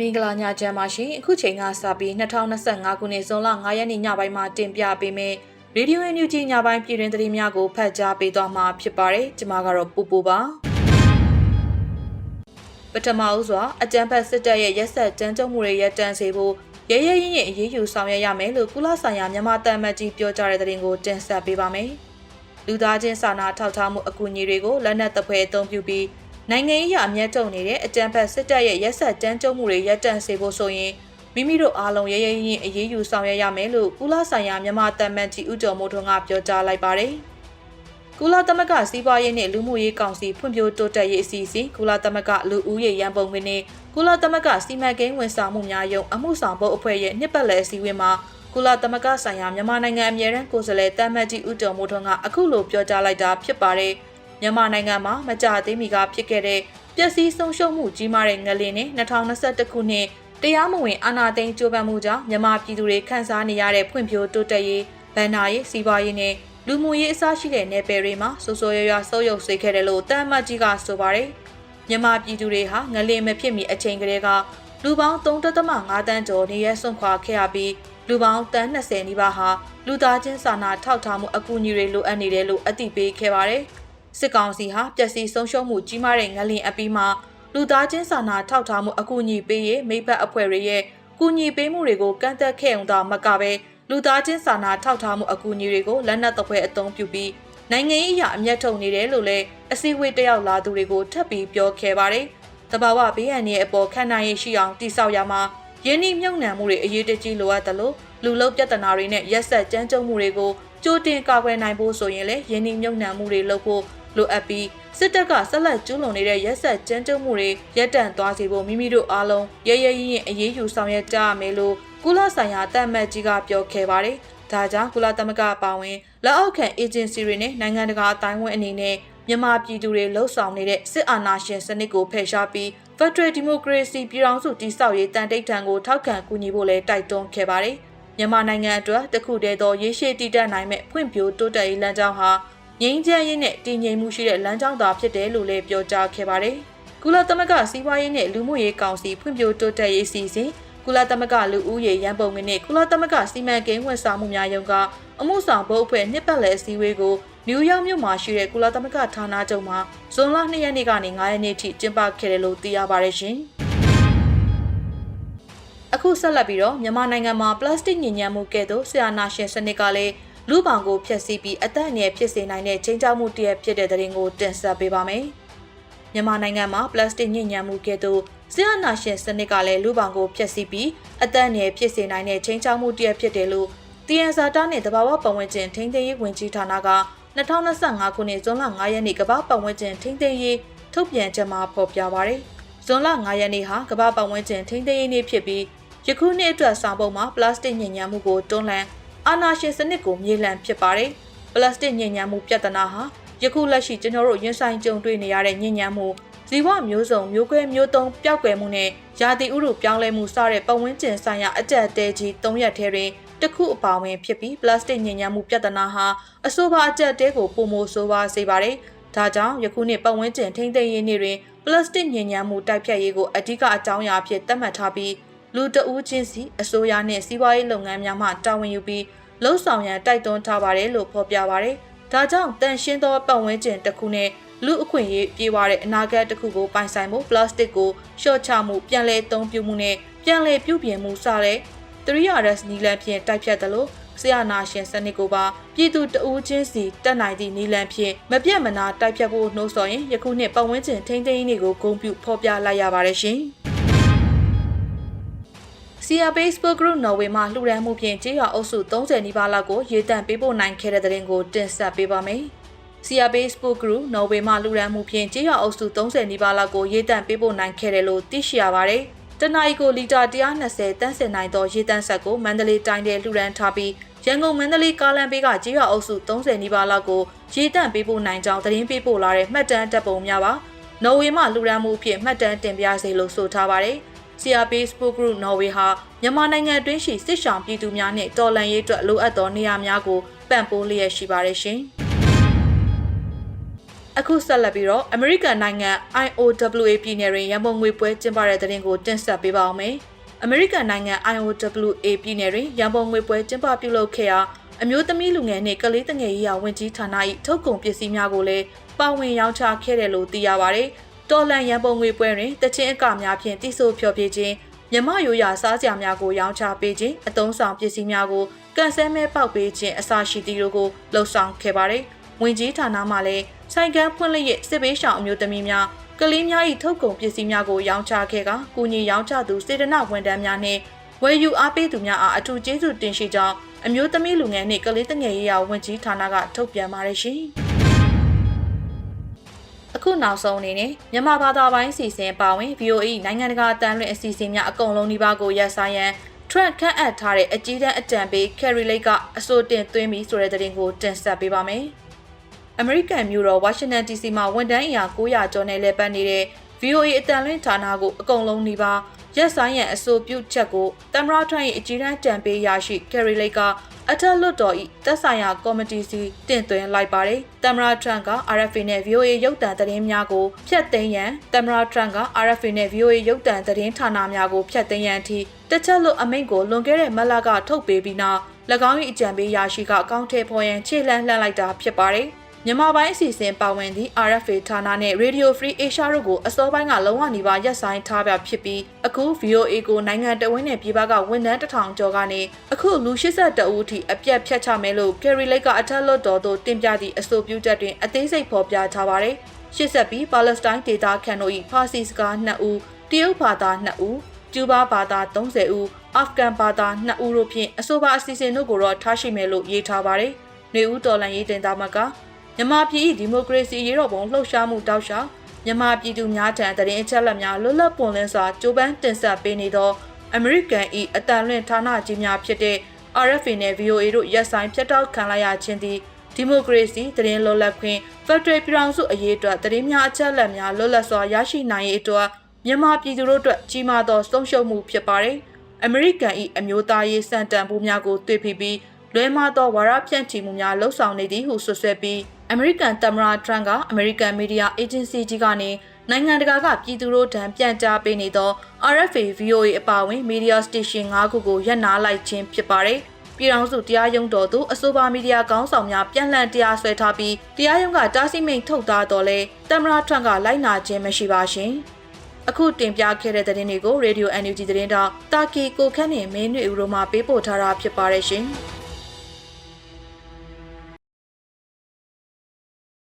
မင်္ဂလာညချမ်းပါရှင်အခုချိန်ကစပြီး2025ခုနှစ်ဇွန်လ9ရက်နေ့ညပိုင်းမှာတင်ပြပေးမယ်ရေဒီယိုအန်ယူဂျီညပိုင်းပြည်တွင်သတင်းများကိုဖတ်ကြားပေးသွားမှာဖြစ်ပါတယ်ကျွန်မကတော့ပူပူပါပထမဦးစွာအကြံဖက်စစ်တပ်ရဲ့ရက်ဆက်တန်းကျုံမှုတွေရပ်တန့်စေဖို့ရဲရဲရင်းရင်အရေးယူဆောင်ရွက်ရမယ်လို့ကုလဆိုင်ရာမြန်မာတမန်ကြီးပြောကြားတဲ့သတင်းကိုတင်ဆက်ပေးပါမယ်လူသားချင်းစာနာထောက်ထားမှုအကူအညီတွေကိုလက်နက်တပ်ဖွဲ့အသုံးပြုပြီး နိုင်ငံရေးအမြတ်တုံနေတဲ့အကြံဖက်စစ်တပ်ရဲ့ရက်ဆက်တန်းကျုံမှုတွေရပ်တန့်စေဖို့ဆိုရင်မိမိတို့အားလုံးရဲရဲရင်အရေးယူဆောင်ရွက်ရမယ်လို့ကုလဆိုင်ရာမြန်မာတမန်ကြီးဦးကျော်မိုးထွန်းကပြောကြားလိုက်ပါတယ်။ကုလသမဂ္ဂစီးပွားရေးနှင့်လူမှုရေးကောင်စီဖွံ့ဖြိုးတိုးတက်ရေးအစီအစဉ်ကုလသမဂ္ဂလူဦးရေရန်ပုံငွေနှင့်ကုလသမဂ္ဂစီမံကိန်းဝန်ဆောင်မှုများယုံအမှုဆောင်ဘုတ်အဖွဲ့ရဲ့နှစ်ပတ်လည်အစည်းအဝေးမှာကုလသမဂ္ဂဆိုင်ရာမြန်မာနိုင်ငံအမြဲတမ်းကိုယ်စားလှယ်တမန်ကြီးဦးကျော်မိုးထွန်းကအခုလိုပြောကြားလိုက်တာဖြစ်ပါတယ်။ မြန်မာနိုင်ငံမှာမကြသေးမီကဖြစ်ခဲ့တဲ့ပျက်စီးဆုံးရှုံးမှုကြီးမားတဲ့ငလျင်နဲ့2021ခုနှစ်တရားမဝင်အာဏာသိမ်းကြိုးပမ်းမှုကြောင့်မြန်မာပြည်သူတွေခန်းစားနေရတဲ့ဖွံ့ဖြိုးတိုးတက်ရေးဗန်နာရေးစီးပွားရေးနဲ့လူမှုရေးအစရှိတဲ့နယ်ပယ်တွေမှာဆိုးဆိုးရွားရွားဆုပ်ယုပ်စေခဲ့တယ်လို့တမ်းမတ်ကြီးကဆိုပါတယ်။မြန်မာပြည်သူတွေဟာငလျင်မဖြစ်မီအချိန်ကလေးကလူပေါင်း3.5တန်းကျော်နေရဲဆွန့်ခွာခဲ့ရပြီးလူပေါင်းတန်း20နီးပါးဟာလူသားချင်းစာနာထောက်ထားမှုအကူအညီတွေလိုအပ်နေတယ်လို့အသိပေးခဲ့ပါတယ်။ စစ်ကောင်စီဟာပျက်စီးဆုံးရှုံးမှုကြီးမားတဲ့ငလျင်အပြီးမှာလူသားချင်းစာနာထောက်ထားမှုအကူအညီပေးရေးမိဘအဖွဲ့တွေရဲ့ကူညီပေးမှုတွေကိုကန့်သက်ခဲ့အောင်သာမကပဲလူသားချင်းစာနာထောက်ထားမှုအကူအညီတွေကိုလက်နက်သဖွယ်အသုံးပြုပြီးနိုင်ငံရေးအရာအမျက်ထုတ်နေတယ်လို့လည်းအစည်းအဝေးတက်ရောက်လာသူတွေကိုထပ်ပြီးပြောခဲ့ပါတယ်။တဘာဝဘေးရန်ရဲ့အပေါ်ခံနိုင်ရရှိအောင်တိစောက်ရမှာယင်းနှမြုံနှံမှုတွေအရေးတကြီးလိုအပ်တယ်လို့လူလုပြဿနာတွေနဲ့ရက်ဆက်ကြမ်းကြုတ်မှုတွေကိုကြိုတင်ကာကွယ်နိုင်ဖို့ဆိုရင်လည်းယင်းနှမြုံနှံမှုတွေလုပ်ဖို့ လိုအပ်ပြီးစစ်တပ်ကဆက်လက်ကျူးလွန်နေတဲ့ရက်ဆက်ကြမ်းကြုတ်မှုတွေရပ်တန့်သွားစေဖို့မိမိတို့အားလုံးရဲရဲရင်းရင်အရေးယူဆောင်ရွက်ကြရမယ်လို့ကုလဆိုင်ရာတတ်မှတ်ကြီးကပြောခဲ့ပါတယ်။ဒါကြောင့်ကုလသမဂ္ဂပါဝင်လက်အောက်ခံအေဂျင်စီတွေနဲ့နိုင်ငံတကာအတိုင်းအဝန်အနေနဲ့မြန်မာပြည်သူတွေလှုပ်ဆောင်နေတဲ့စစ်အာဏာရှင်စနစ်ကိုဖယ်ရှားပြီး Federal Democracy ပြည်ထောင်စုတည်ဆောက်ရေးတန်တိတ်ထံကိုထောက်ခံကူညီဖို့လည်းတိုက်တွန်းခဲ့ပါတယ်။မြန်မာနိုင်ငံအတွက်တခုတည်းသောရေရှည်တည်တတ်နိုင်မဲ့ဖွံ့ဖြိုးတိုးတက်ရေးလမ်းကြောင်းဟာ ငြိမ်းချမ်းရေးနဲ့တည်ငြိမ်မှုရှိတဲ့လမ်းကြောင်းသာဖြစ်တယ်လို့လည်းပြောကြားခဲ့ပါတယ်။ကုလသမဂ္ဂစီးပွားရေးနဲ့လူမှုရေးကောင်စီဖွံ့ဖြိုးတိုးတက်ရေးအစီအစဉ်ကုလသမဂ္ဂလူဦးရေရန်ပုံငွေနဲ့ကုလသမဂ္ဂစီမံကိန်းဝန်ဆောင်မှုများယုံကအမှုဆောင်ဘုတ်အဖွဲ့နှစ်ပတ်လည်အစည်းအဝေးကိုနယူးယောက်မြို့မှာရှိတဲ့ကုလသမဂ္ဂဌာနချုပ်မှာဇွန်လ2ရက်နေ့ကနေ9ရက်နေ့ထိကျင်းပခဲ့တယ်လို့သိရပါတယ်ရှင်။အခုဆက်လက်ပြီးတော့မြန်မာနိုင်ငံမှာပလတ်စတစ်ညဉ့်ညမ်းမှုကဲ့သို့ဆရာနာရှင်စနစ်ကလည်း လူပောင်ကိုဖျက်ဆီးပြီးအသက်အန္တရာယ်ဖြစ်စေနိုင်တဲ့ချင်းချောက်မှုတရက်ဖြစ်တဲ့တဲ့ရင်ကိုတင်ဆက်ပေးပါမယ်။မြန်မာနိုင်ငံမှာပလတ်စတစ်ညစ်ညမ်းမှုကဲ့သို့ဆရာနာရှင်စနစ်ကလည်းလူပောင်ကိုဖျက်ဆီးပြီးအသက်အန္တရာယ်ဖြစ်စေနိုင်တဲ့ချင်းချောက်မှုတရက်ဖြစ်တယ်လို့တီအန်စာတာနဲ့တဘာဝပတ်ဝန်းကျင်ထိန်းသိမ်းရေးဝန်ကြီးဌာနက2025ခုနှစ်ဇွန်လ9ရက်နေ့ကမ္ဘာပတ်ဝန်းကျင်ထိန်းသိမ်းရေးထုတ်ပြန်ချက်မှာဖော်ပြပါရယ်။ဇွန်လ9ရက်နေ့ဟာကမ္ဘာပတ်ဝန်းကျင်ထိန်းသိမ်းရေးနေ့ဖြစ်ပြီးယခုနှစ်အတွက်ဆောင်ပုံမှာပလတ်စတစ်ညစ်ညမ်းမှုကိုတွန်းလှန် အာနာရှင်စနစ်ကိုမြေလှန်ဖြစ်ပါတယ်။ပလတ်စတစ်ညဉ့်ညမ်းမှုပြဿနာဟာယခုလက်ရှိကျွန်တော်တို့ရင်ဆိုင်ကြုံတွေ့နေရတဲ့ညဉ့်ညမ်းမှုဇီဝမျိုးစုံမျိုးကွဲမျိုးတုံးပျောက်ကွယ်မှုနဲ့ယာတိဥရုပြောင်းလဲမှုစတဲ့ပတ်ဝန်းကျင်ဆိုင်ရာအကြက်တဲကြီး၃ရက်ထဲတွင်တစ်ခုအပါဝင်ဖြစ်ပြီးပလတ်စတစ်ညဉ့်ညမ်းမှုပြဿနာဟာအဆိုပါအကြက်တဲကိုပုံမိုဆိုးပါစေပါတယ်။ဒါကြောင့်ယခုနှစ်ပတ်ဝန်းကျင်ထိန်းသိမ်းရေးနေ့တွင်ပလတ်စတစ်ညဉ့်ညမ်းမှုတိုက်ဖြတ်ရေးကိုအဓိကအကြောင်းအရာအဖြစ်သတ်မှတ်ထားပြီး လူတဦးချင်းစီအစိုးရနှင့်စီးပွားရေးလုပ်ငန်းများမှတာဝန်ယူပြီးလှုပ်ဆောင်ရန်တိုက်တွန်းထားပါတယ်လို့ဖော်ပြပါတယ်။ဒါကြောင့်တန်ရှင်းသောပတ်ဝန်းကျင်တစ်ခုနဲ့လူအခွင့်အရေးပြေးသွားတဲ့အနာဂတ်တစ်ခုကိုပိုင်ဆိုင်မှုပလတ်စတစ်ကိုရှော့ချမှုပြန်လည်သုံးပြုမှုနဲ့ပြန်လည်ပြုပြင်မှုစတဲ့ 3RS နီလန်ဖြင့်တိုက်ဖြတ်တယ်လို့ဆရာနာရှင်စနစ်ကိုပါပြည်သူတဦးချင်းစီတက်နိုင်သည့်နီလန်ဖြင့်မပြတ်မနာတိုက်ဖြတ်ဖို့နှိုးဆော်ရင်ယခုနှစ်ပတ်ဝန်းကျင်ထိန်းသိမ်းရေးကိုဂုဏ်ပြုဖော်ပြလိုက်ရပါတယ်ရှင်။ Sia Facebook Group Norway မှာလှူဒန်းမှုဖြင့်ကြေးရွာအုပ်စု30နီးပါးလောက်ကိုရေတန့်ပေးပို့နိုင်ခဲ့တဲ့တဲ့ရင်ကိုတင်ဆက်ပေးပါမယ်။ Sia Facebook Group Norway မှာလှူဒန်းမှုဖြင့်ကြေးရွာအုပ်စု30နီးပါးလောက်ကိုရေတန့်ပေးပို့နိုင်ခဲ့တယ်လို့သိရှိရပါတယ်။တနအီကိုလီတာ120တန်းစင်နိုင်သောရေတန့်ဆက်ကိုမန္တလေးတိုင်းထဲလှူဒန်းထားပြီးရန်ကုန်မန္တလေးကားလမ်းဘေးကကြေးရွာအုပ်စု30နီးပါးလောက်ကိုရေတန့်ပေးပို့နိုင်ကြောင်းသတင်းပေးပို့လာတဲ့မှတ်တမ်းတပ်ပုံများပါ။နော်ဝေမှလှူဒန်းမှုဖြင့်မှတ်တမ်းတင်ပြစေလို့ဆိုထားပါတယ်။ CRP Sport Group Norway ဟာမြန်မာနိုင်ငံအတွင်းရှိစစ်ဆောင်ပြည်သူများနှင့်တော်လှန်ရေးအတွက်လိုအပ်သောနေရာများကိုပံ့ပိုးလျက်ရှိပါတယ်ရှင်။အခုဆက်လက်ပြီးတော့အမေရိကန်နိုင်ငံ IOWA ပြည်နယ်တွင်ရန်ပုံငွေပွဲကျင်းပတဲ့တဲ့တင်ကိုတင်ဆက်ပေးပါအောင်မယ်။အမေရိကန်နိုင်ငံ IOWA ပြည်နယ်တွင်ရန်ပုံငွေပွဲကျင်းပပြုလုပ်ခဲ့ရာအမျိုးသမီးလူငယ်နှင့်ကလေးတငယ်ရေးရာဝန်ကြီးဌာန၏ထုတ်ကုန်ပစ္စည်းများကိုလည်းပါဝင်ရောင်းချခဲ့တယ်လို့သိရပါဗျ။ တော်လန်ရန်ပုံငွေပွဲတွင်တချင်းအကများဖြင့်တိဆိုဖျော်ဖြေခြင်းမြမရိုးရာစားစရာများကိုရောင်းချပေးခြင်းအသုံးဆောင်ပစ္စည်းများကိုကန်ဆယ်မဲပေါက်ပေးခြင်းအစရှိသည်တို့ကိုလှုံ့ဆော်ခဲ့ပါတယ်။ဝင်ကြီးဌာနမှလည်းဆိုင်ကန်းဖွင့်လျက်စစ်ဘေးရှောင်အမျိုးသမီးများကလေးများ၏ထုတ်ကုန်ပစ္စည်းများကိုရောင်းချခဲ့ကကုညီရောင်းချသူစေတနာဝန်ထမ်းများနှင့်ဝယ်ယူအားပေးသူများအားအထူးကျေးဇူးတင်ရှိကြောင်းအမျိုးသမီးလူငယ်နှင့်ကလေးတငယ်ရေးရာဝန်ကြီးဌာနကထုတ်ပြန်ပါတယ်ရှင်။ အခုနောက်ဆုံးအနေနဲ့မြန်မာဘာသာပိုင်းစီစဉ်ပါဝင် VOE နိုင်ငံတကာအတန်းလွင့်အစီအစဉ်များအကုန်လုံးဒီပါကိုရပ်ဆိုင်ရန် Trent ခန့်အပ်ထားတဲ့အကြီးတန်းအတံပေး Carrie Lake ကအစိုးတင်သွင်းပြီးဆိုတဲ့သတင်းကိုတင်ဆက်ပေးပါမယ်။အမေရိကန်မြို့တော်ဝါရှင်တန် DC မှာဝန်ထမ်းအင်အား900ကျော်နဲ့လည်ပတ်နေတဲ့ VOA အတန်လွင့်ဌာနကိုအကုန်လုံးနှီးပါ ရက်ဆိုင်ရန်အဆိုပြုချက်ကိုတမရထွန်း၏အကြီးတန်းတံပေးရရှိ Carrie Lake ကအထက်လွတ်တော်၏သက်ဆိုင်ရာကော်မတီစီတင်သွင်းလိုက်ပါတယ်။တမရထွန်းက RFA နဲ့ VOA ရုပ်သံသတင်းများကိုဖျက်သိမ်းရန်တမရထွန်းက RFA နဲ့ VOA ရုပ်သံသတင်းဌာနများကိုဖျက်သိမ်းရန်အထိတက်ချက်လွတ်အမိန့်ကိုလွန်ခဲ့တဲ့မလကထုတ်ပေးပြီးနောက်၎င်း၏အကြံပေးရရှိကအကောင့်ထဲပေါ်ရန်ခြေလှမ်းလှမ်းလိုက်တာဖြစ်ပါတယ်။ မြန်မာပိုင်းအစီအစဉ်ပါဝင်သည့် RFA ဌာနနဲ့ Radio Free Asia တို့ကိုအစောပိုင်းကလုံးဝနေပါရက်ဆိုင်ထားပြဖြစ်ပြီးအခု VOA ကိုနိုင်ငံတော်ဝန်နဲ့ပြည်ပကဝန်ထမ်းတစ်ထောင်ကျော်ကနေအခုလူ82ဦးထိအပြတ်ဖြတ်ချမယ်လို့ Kerry Lake ကအထက်လွှတ်တော်သို့တင်ပြသည့်အဆိုပြုချက်တွင်အသေးစိတ်ဖော်ပြထားပါတယ်။ရှစ်ဆက်ပြီးပါလက်စတိုင်းဒေသခံတို့၏ဖာစီစကား2ဦးတရုတ်ဘာသာ2ဦးကျူးဘာဘာသာ30ဦးအာဖဂန်ဘာသာ2ဦးတို့ဖြင့်အဆိုပါအစီအစဉ်တို့ကိုတော့ထားရှိမယ်လို့ရေးထားပါတယ်။နေဦးတော်လန်ရေးတင်သားမက မြန်မာပြည်၏ဒီမိုကရေစီရေးတော်ပုံလှုပ်ရှားမှုတောက်လျှောက်မြန်မာပြည်သူများထံတရင်အချက်လက်များလွတ်လပ်ပွင့်လင်းစွာကြိုးပမ်းတင်ဆက်ပေးနေသောအမေရိကန်၏အတန်လွင့်ဌာနကြီးများဖြစ်တဲ့ RFA နဲ့ VOA တို့ရက်ဆိုင်ဖြတ်တောက်ခံလိုက်ရခြင်းသည်ဒီမိုကရေစီတရင်လွတ်လပ်ခွင့်ဖက်ဒရယ်ပြည်ထောင်စုအရေးအတွက်တရင်များအချက်လက်များလွတ်လပ်စွာရရှိနိုင်ရေးအတွက်မြန်မာပြည်သူတို့အတွက်ကြီးမားသောဆုံးရှုံးမှုဖြစ်ပါတယ်။အမေရိကန်၏အမျိုးသားရေးစံတန်ဖိုးများကိုတွေ့ဖိပြီးလွဲမားသောဝါရဖြန့်ချီမှုများလှုံ့ဆော်နေသည်ဟုဆွဆွဲပြီး အမေရိကန်သမ္မတထရန့်ကအမေရိကန်မီဒီယာအေဂျင်စီကြီးကနေနိုင်ငံတကာကပြည်သူတို့ထံပြန်ကြားပေးနေသော RFA VOA အပါအဝင်မီဒီယာစတေရှင်၅ခုကိုရပ်နာလိုက်ခြင်းဖြစ်ပါတယ်။ပြည်ထောင်စုတရားရုံးတော်သို့အဆိုပါမီဒီယာကောင်းဆောင်များပြန်လှန်တရားစွဲထားပြီးတရားရုံးကတားဆီးမိန့်ထုတ်သားတော့လဲသမ္မတထရန့်ကလိုက်နာခြင်းမရှိပါရှင်။အခုတင်ပြခဲ့တဲ့သတင်းတွေကို Radio NUG သတင်းတော့တာကီကိုခန့်နဲ့မင်းနွေဦးတို့မှပေးပို့ထားတာဖြစ်ပါတယ်ရှင်။